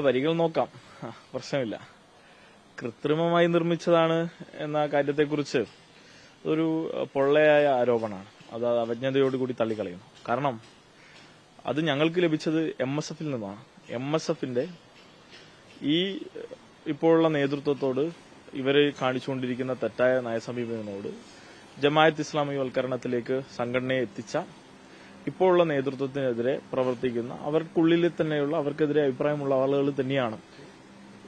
വരികൾ നോക്കാം. പ്രശ്നമില്ല. കൃത്രിമമായി നിർമ്മിച്ചതാണ് എന്ന കാര്യത്തെക്കുറിച്ച് ഒരു പൊള്ളയായ ആരോപണമാണ്. അത് അവജ്ഞതയോടുകൂടി തള്ളിക്കളയുന്നു കാരണം അത് ഞങ്ങൾക്ക് ലഭിച്ചത് എം എസ് എഫിൽ നിന്നാണ്. എം എസ് എഫിന്റെ ഈ ഇപ്പോഴുള്ള നേതൃത്വത്തോട് ഇവർ കാണിച്ചുകൊണ്ടിരിക്കുന്ന തെറ്റായ നയസമീപനങ്ങളോട് ജമായത്ത് ഇസ്ലാമികവൽക്കരണത്തിലേക്ക് സംഘടനയെ എത്തിച്ച ഇപ്പോഴുള്ള നേതൃത്വത്തിനെതിരെ പ്രവർത്തിക്കുന്ന അവർക്കുള്ളിൽ തന്നെയുള്ള അവർക്കെതിരെ അഭിപ്രായമുള്ള ആളുകൾ തന്നെയാണ്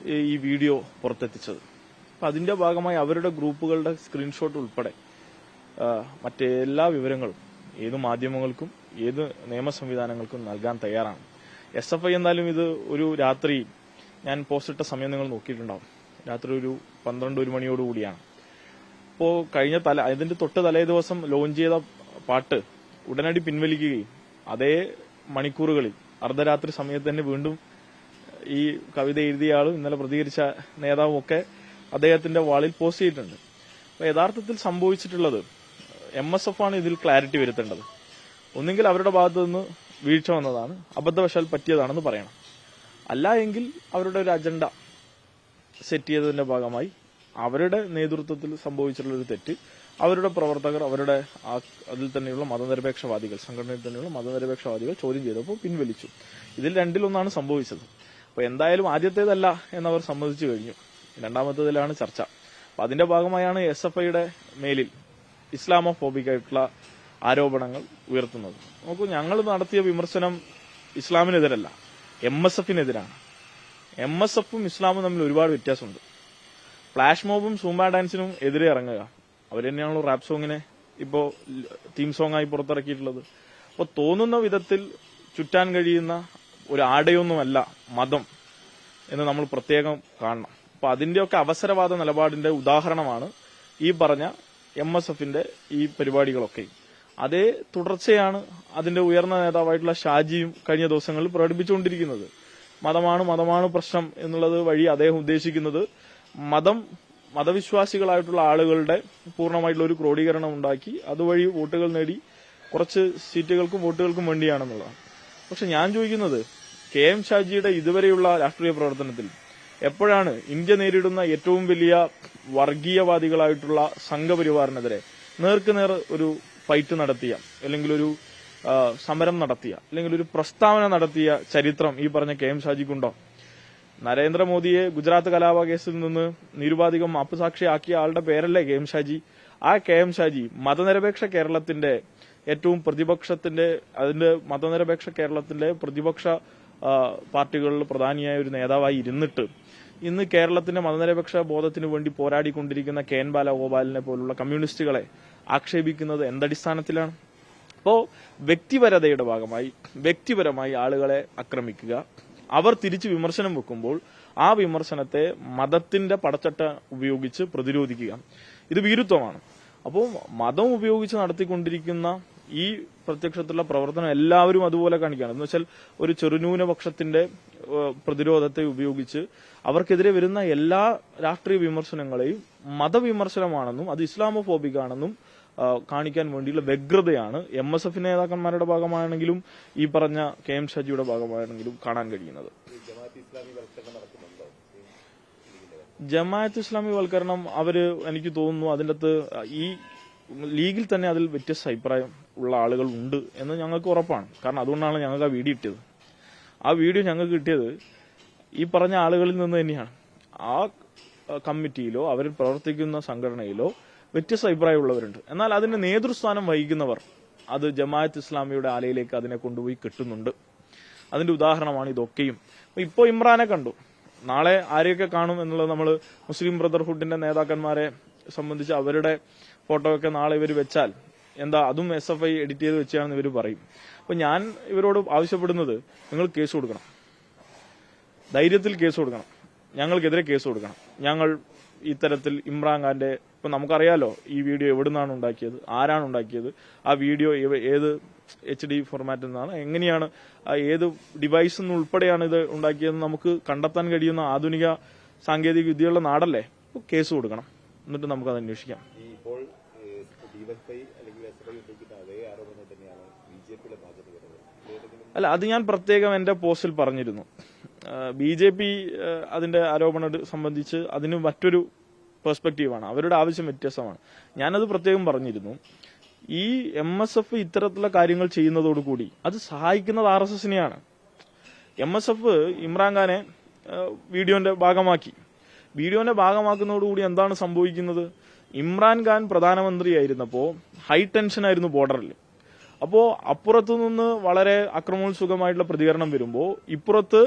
ഈ- വീഡിയോ പുറത്തെത്തിച്ചത്. അപ്പൊ അതിന്റെ ഭാഗമായി അവരുടെ ഗ്രൂപ്പുകളുടെ സ്ക്രീൻഷോട്ട് ഉൾപ്പെടെ മറ്റെല്ലാ വിവരങ്ങളും ഏത് മാധ്യമങ്ങൾക്കും ഏത് നിയമ സംവിധാനങ്ങൾക്കും നൽകാൻ തയ്യാറാണ്. എസ് എഫ് ഐ എന്നാലും ഇത് ഒരു രാത്രി ഞാൻ പോസ്റ്റ് ഇട്ട സമയം നിങ്ങൾ നോക്കിയിട്ടുണ്ടാവും. രാത്രി ഒരു പന്ത്രണ്ട് ഒരു മണിയോടുകൂടിയാണ് അപ്പോൾ കഴിഞ്ഞ തല ഇതിന്റെ തൊട്ട് തലേ ദിവസം ലോഞ്ച് ചെയ്ത പാട്ട് ഉടനടി പിൻവലിക്കുകയും അതേ മണിക്കൂറുകളിൽ അർദ്ധരാത്രി സമയത്ത് തന്നെ വീണ്ടും ഈ കവിത എഴുതിയ ആളും ഇന്നലെ പ്രതികരിച്ച നേതാവും ഒക്കെ അദ്ദേഹത്തിന്റെ വാളിൽ പോസ്റ്റ് ചെയ്തിട്ടുണ്ട്. അപ്പൊ യഥാർത്ഥത്തിൽ സംഭവിച്ചിട്ടുള്ളത് എം എസ് എഫ് ആണ് ഇതിൽ ക്ലാരിറ്റി വരുത്തേണ്ടത്. ഒന്നുകിൽ അവരുടെ ഭാഗത്തു നിന്ന് വീഴ്ച വന്നതാണ് അബദ്ധവശാൽ പറ്റിയതാണെന്ന് പറയണം. അല്ല എങ്കിൽ അവരുടെ ഒരു അജണ്ട സെറ്റ് ചെയ്തതിന്റെ ഭാഗമായി അവരുടെ നേതൃത്വത്തിൽ സംഭവിച്ചിട്ടുള്ള ഒരു തെറ്റ് അവരുടെ പ്രവർത്തകർ അവരുടെ അതിൽ തന്നെയുള്ള മതനിരപേക്ഷവാദികൾ സംഘടനയിൽ തന്നെയുള്ള മതനിരപേക്ഷവാദികൾ ചോദ്യം ചെയ്തപ്പോൾ പിൻവലിച്ചു. ഇതിൽ രണ്ടിലൊന്നാണ് സംഭവിച്ചത്. അപ്പോൾ എന്തായാലും ആദ്യത്തേതല്ല എന്നവർ സമ്മതിച്ചു കഴിഞ്ഞു. രണ്ടാമത്തേതിലാണ് ചർച്ച. അപ്പൊ അതിന്റെ ഭാഗമായാണ് എസ് എഫ് ഐയുടെ മേലിൽ ഇസ്ലാമോഫോബിക് ആയിട്ടുള്ള ആരോപണങ്ങൾ ഉയർത്തുന്നത്. നോക്കൂ ഞങ്ങൾ നടത്തിയ വിമർശനം ഇസ്ലാമിനെതിരല്ല എം എസ് എഫിനെതിരാണ്. എം എസ് എഫും ഇസ്ലാമും തമ്മിൽ ഒരുപാട് വ്യത്യാസമുണ്ട്. ഫ്ലാഷ് മോബും സൂംബ ഡാൻസിനും എതിരെ ഇറങ്ങുക. അവർ തന്നെയാണല്ലോ റാപ്പ് സോങ്ങിനെ ഇപ്പോ തീം ആയി പുറത്തിറക്കിയിട്ടുള്ളത്. അപ്പോൾ തോന്നുന്ന വിധത്തിൽ ചുറ്റാൻ കഴിയുന്ന ഒരു ആടയൊന്നുമല്ല മതം എന്ന് നമ്മൾ പ്രത്യേകം കാണണം. അപ്പൊ അതിന്റെയൊക്കെ അവസരവാദ നിലപാടിന്റെ ഉദാഹരണമാണ് ഈ പറഞ്ഞ എം എസ് എഫിന്റെ ഈ പരിപാടികളൊക്കെ. അതേ തുടർച്ചയാണ് അതിന്റെ ഉയർന്ന നേതാവായിട്ടുള്ള ഷാജിയും കഴിഞ്ഞ ദിവസങ്ങളിൽ പ്രകടിപ്പിച്ചുകൊണ്ടിരിക്കുന്നത്. മതമാണ് മതമാണ് പ്രശ്നം എന്നുള്ളത് വഴി അദ്ദേഹം ഉദ്ദേശിക്കുന്നത് മതം മതവിശ്വാസികളായിട്ടുള്ള ആളുകളുടെ പൂർണമായിട്ടുള്ള ഒരു ക്രോഡീകരണം ഉണ്ടാക്കി അതുവഴി വോട്ടുകൾ നേടി കുറച്ച് സീറ്റുകൾക്കും വോട്ടുകൾക്കും വേണ്ടിയാണെന്നുള്ളതാണ്. പക്ഷെ ഞാൻ ചോദിക്കുന്നത് കെ എം ഷാജിയുടെ ഇതുവരെയുള്ള രാഷ്ട്രീയ പ്രവർത്തനത്തിൽ എപ്പോഴാണ് ഇന്ത്യ നേരിടുന്ന ഏറ്റവും വലിയ വർഗീയവാദികളായിട്ടുള്ള സംഘപരിവാറിനെതിരെ നേർക്കുനേർ ഒരു ഫൈറ്റ് നടത്തിയ അല്ലെങ്കിൽ ഒരു സമരം നടത്തിയ അല്ലെങ്കിൽ ഒരു പ്രസ്താവന നടത്തിയ ചരിത്രം ഈ പറഞ്ഞ കെ എം ഷാജിക്കുണ്ടോ? നരേന്ദ്രമോദിയെ ഗുജറാത്ത് കലാപ കേസിൽ നിന്ന് നിരുപാധികം അപ്പുസാക്ഷിയാക്കിയ ആളുടെ പേരല്ലേ കെ എം ഷാജി? ആ കെ എം ഷാജി മതനിരപേക്ഷ കേരളത്തിന്റെ ഏറ്റവും പ്രതിപക്ഷത്തിന്റെ അതിന്റെ മതനിരപേക്ഷ കേരളത്തിന്റെ പ്രതിപക്ഷ പാർട്ടികളിൽ പ്രധാനിയായ ഒരു നേതാവായി ഇരുന്നിട്ട് ഇന്ന് കേരളത്തിന്റെ മതനിരപേക്ഷ ബോധത്തിന് വേണ്ടി പോരാടിക്കൊണ്ടിരിക്കുന്ന കെ എൻ ബാലഗോപാലിനെ പോലുള്ള കമ്മ്യൂണിസ്റ്റുകളെ ആക്ഷേപിക്കുന്നത് എന്തടിസ്ഥാനത്തിലാണ്? അപ്പോ വ്യക്തിപരതയുടെ ഭാഗമായി വ്യക്തിപരമായി ആളുകളെ ആക്രമിക്കുക അവർ തിരിച്ച് വിമർശനം വെക്കുമ്പോൾ ആ വിമർശനത്തെ മതത്തിന്റെ പടച്ചട്ട ഉപയോഗിച്ച് പ്രതിരോധിക്കുക. ഇത് വീരുത്വമാണ് അപ്പോൾ മതം ഉപയോഗിച്ച് നടത്തിക്കൊണ്ടിരിക്കുന്ന ഈ പ്രത്യക്ഷത്തിലുള്ള പ്രവർത്തനം എല്ലാവരും അതുപോലെ കാണിക്കുകയാണ്. എന്ന് വെച്ചാൽ ഒരു ചെറുന്യൂനപക്ഷത്തിന്റെ പ്രതിരോധത്തെ ഉപയോഗിച്ച് അവർക്കെതിരെ വരുന്ന എല്ലാ രാഷ്ട്രീയ വിമർശനങ്ങളെയും മതവിമർശനമാണെന്നും അത് ഇസ്ലാമോഫോബിക് ആണെന്നും കാണിക്കാൻ വേണ്ടിയുള്ള വ്യഗ്രതയാണ് എം എസ് എഫ് നേതാക്കന്മാരുടെ ഭാഗമാണെങ്കിലും ഈ പറഞ്ഞ കെ എം ഷാജിയുടെ ഭാഗമാണെങ്കിലും കാണാൻ കഴിയുന്നത്. ജമാഅത്ത് ഇസ്ലാമി വൽക്കരണം അവർ എനിക്ക് തോന്നുന്നു അതിന്റെ അകത്ത് ഈ ലീഗിൽ തന്നെ അതിൽ വ്യത്യസ്ത അഭിപ്രായം ഉള്ള ആളുകൾ ഉണ്ട് എന്ന് ഞങ്ങൾക്ക് ഉറപ്പാണ്. കാരണം അതുകൊണ്ടാണ് ഞങ്ങൾക്ക് ആ വീഡിയോ ഇട്ടത് ആ വീഡിയോ ഞങ്ങൾക്ക് കിട്ടിയത് ഈ പറഞ്ഞ ആളുകളിൽ നിന്ന് തന്നെയാണ്. ആ കമ്മിറ്റിയിലോ അവർ പ്രവർത്തിക്കുന്ന സംഘടനയിലോ വ്യത്യസ്ത അഭിപ്രായമുള്ളവരുണ്ട്. എന്നാൽ അതിന്റെ നേതൃസ്ഥാനം വഹിക്കുന്നവർ അത് ജമാഅത്ത് ഇസ്ലാമിയുടെ ആലയിലേക്ക് അതിനെ കൊണ്ടുപോയി കെട്ടുന്നുണ്ട്. അതിന്റെ ഉദാഹരണമാണ് ഇതൊക്കെയും. ഇപ്പോൾ ഇപ്പോ ഇമ്രാനെ കണ്ടു. നാളെ ആരെയൊക്കെ കാണും എന്നുള്ളത് നമ്മൾ മുസ്ലിം ബ്രദർഹുഡിന്റെ നേതാക്കന്മാരെ സംബന്ധിച്ച് അവരുടെ ഫോട്ടോയൊക്കെ നാളെ ഇവർ വെച്ചാൽ എന്താ അതും എസ് എഫ് ഐ എഡിറ്റ് ചെയ്ത് വെച്ചാണെന്ന് ഇവർ പറയും. അപ്പൊ ഞാൻ ഇവരോട് ആവശ്യപ്പെടുന്നത് നിങ്ങൾ കേസ് കൊടുക്കണം. ധൈര്യത്തിൽ കേസ് കൊടുക്കണം. ഞങ്ങൾക്കെതിരെ കേസ് കൊടുക്കണം. ഞങ്ങൾ ഇത്തരത്തിൽ ഇമ്രാൻഖാന്റെ ഇപ്പൊ നമുക്കറിയാലോ ഈ വീഡിയോ എവിടുന്നാണ് ഉണ്ടാക്കിയത് ആരാണ് ഉണ്ടാക്കിയത് ആ വീഡിയോ ഏത് എച്ച് ഡി ഫോർമാറ്റിൽ നിന്നാണ് എങ്ങനെയാണ് ഏത് ഡിവൈസിൽ നിന്ന് ഉൾപ്പെടെയാണ് ഇത് ഉണ്ടാക്കിയതെന്ന് നമുക്ക് കണ്ടെത്താൻ കഴിയുന്ന ആധുനിക സാങ്കേതിക വിദ്യയുള്ള നാടല്ലേ? കേസ് കൊടുക്കണം. എന്നിട്ട് നമുക്കത് അന്വേഷിക്കാം. അല്ലെങ്കിൽ അല്ല അത് ഞാൻ പ്രത്യേകം എന്റെ പോസ്റ്റിൽ പറഞ്ഞിരുന്നു. ബി ജെ പി അതിന്റെ ആരോപണം സംബന്ധിച്ച് അതിന് മറ്റൊരു പെർസ്പെക്റ്റീവാണ്. അവരുടെ ആവശ്യം വ്യത്യസ്തമാണ്. ഞാനത് പ്രത്യേകം പറഞ്ഞിരുന്നു. ഈ എം എസ് എഫ് ഇത്തരത്തിലുള്ള കാര്യങ്ങൾ ചെയ്യുന്നതോടുകൂടി അത് സഹായിക്കുന്നത് ആർ എസ് എസിനെയാണ്. എം എസ് എഫ് ഇമ്രാൻഖാനെ വീഡിയോന്റെ ഭാഗമാക്കി. വീഡിയോന്റെ ഭാഗമാക്കുന്നതോടുകൂടി എന്താണ് സംഭവിക്കുന്നത്? ഇമ്രാൻഖാൻ പ്രധാനമന്ത്രിയായിരുന്നപ്പോൾ ഹൈ ടെൻഷൻ ആയിരുന്നു ബോർഡറിൽ അപ്പോൾ അപ്പുറത്തു നിന്ന് വളരെ അക്രമോത്സുകമായിട്ടുള്ള പ്രതികരണം വരുമ്പോൾ ഇപ്പുറത്ത്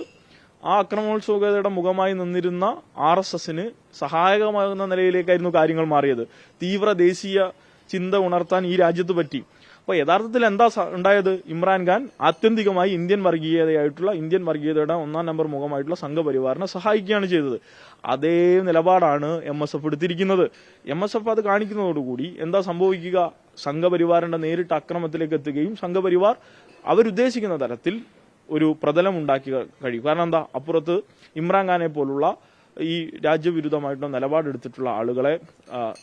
ആ അക്രമോത്സുകതയുടെ മുഖമായി നിന്നിരുന്ന ആർ എസ് എസിന് സഹായകമാകുന്ന നിലയിലേക്കായിരുന്നു കാര്യങ്ങൾ മാറിയത്. തീവ്ര ദേശീയ ചിന്ത ഉണർത്താൻ ഈ രാജ്യത്ത് പറ്റി. അപ്പോൾ യഥാർത്ഥത്തിൽ എന്താ ഉണ്ടായത്? ഇമ്രാൻഖാൻ ആത്യന്തികമായി ഇന്ത്യൻ വർഗീയതയായിട്ടുള്ള ഇന്ത്യൻ വർഗീയതയുടെ ഒന്നാം നമ്പർ മുഖമായിട്ടുള്ള സംഘപരിവാറിനെ സഹായിക്കുകയാണ് ചെയ്തത്. അതേ നിലപാടാണ് എം എസ് എഫ് എടുത്തിരിക്കുന്നത്. എം എസ് എഫ് അത് കാണിക്കുന്നതോടുകൂടി എന്താ സംഭവിക്കുക? സംഘപരിവാറിന്റെ നേരിട്ട് അക്രമത്തിലേക്ക് എത്തുകയും സംഘപരിവാർ അവരുദ്ദേശിക്കുന്ന തരത്തിൽ ഒരു പ്രതലം ഉണ്ടാക്കി കഴിയും. കാരണം എന്താ? അപ്പുറത്ത് ഇമ്രാൻഖാനെ പോലുള്ള ഈ രാജ്യവിരുദ്ധമായിട്ടുള്ള നിലപാടെടുത്തിട്ടുള്ള ആളുകളെ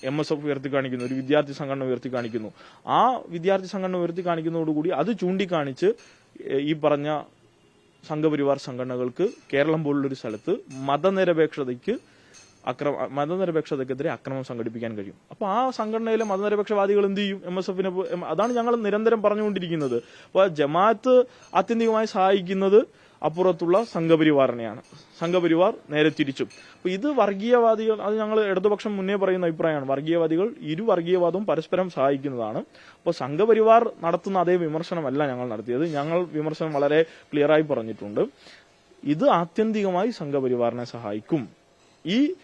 എം എസ് എഫ് ഉയർത്തി കാണിക്കുന്നു ഒരു വിദ്യാർത്ഥി സംഘടന ഉയർത്തി കാണിക്കുന്നു ആ വിദ്യാർത്ഥി സംഘടന ഉയർത്തി കാണിക്കുന്നതോടുകൂടി അത് ചൂണ്ടിക്കാണിച്ച് ഈ പറഞ്ഞ സംഘപരിവാർ സംഘടനകൾക്ക് കേരളം പോലുള്ളൊരു സ്ഥലത്ത് മതനിരപേക്ഷതയ്ക്ക് അക്രമ മതനിരപേക്ഷതക്കെതിരെ അക്രമം സംഘടിപ്പിക്കാൻ കഴിയും. അപ്പൊ ആ സംഘടനയിലെ മതനിരപേക്ഷവാദികൾ എന്ത് ചെയ്യും? എം എസ് എഫിനെ അതാണ് ഞങ്ങൾ നിരന്തരം പറഞ്ഞുകൊണ്ടിരിക്കുന്നത്. അപ്പൊ ജമാഅത്ത് ആത്യന്തികമായി സഹായിക്കുന്നത് അപ്പുറത്തുള്ള സംഘപരിവാറിനെയാണ്. സംഘപരിവാർ നേരെ തിരിച്ചും. അപ്പൊ ഇത് വർഗീയവാദികൾ അത് ഞങ്ങൾ ഇടതുപക്ഷം മുന്നേ പറയുന്ന അഭിപ്രായമാണ്. വർഗീയവാദികൾ ഇരു വർഗീയവാദവും പരസ്പരം സഹായിക്കുന്നതാണ്. അപ്പോൾ സംഘപരിവാർ നടത്തുന്ന അതേ വിമർശനമല്ല ഞങ്ങൾ നടത്തിയത്. ഞങ്ങൾ വിമർശനം വളരെ ക്ലിയറായി പറഞ്ഞിട്ടുണ്ട്. ഇത് ആത്യന്തികമായി സംഘപരിവാറിനെ സഹായിക്കും. ഈ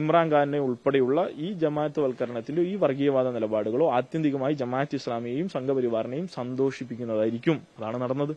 ഇമ്രാൻഖാനെ ഉൾപ്പെടെയുള്ള ഈ ജമാഅത്ത് വൽക്കരണത്തിലോ ഈ വർഗീയവാദ നിലപാടുകളോ ആത്യന്തികമായി ജമാഅത്ത് ഇസ്ലാമിയെയും സംഘപരിവാറിനെയും സന്തോഷിപ്പിക്കുന്നതായിരിക്കും. അതാണ് നടന്നത്.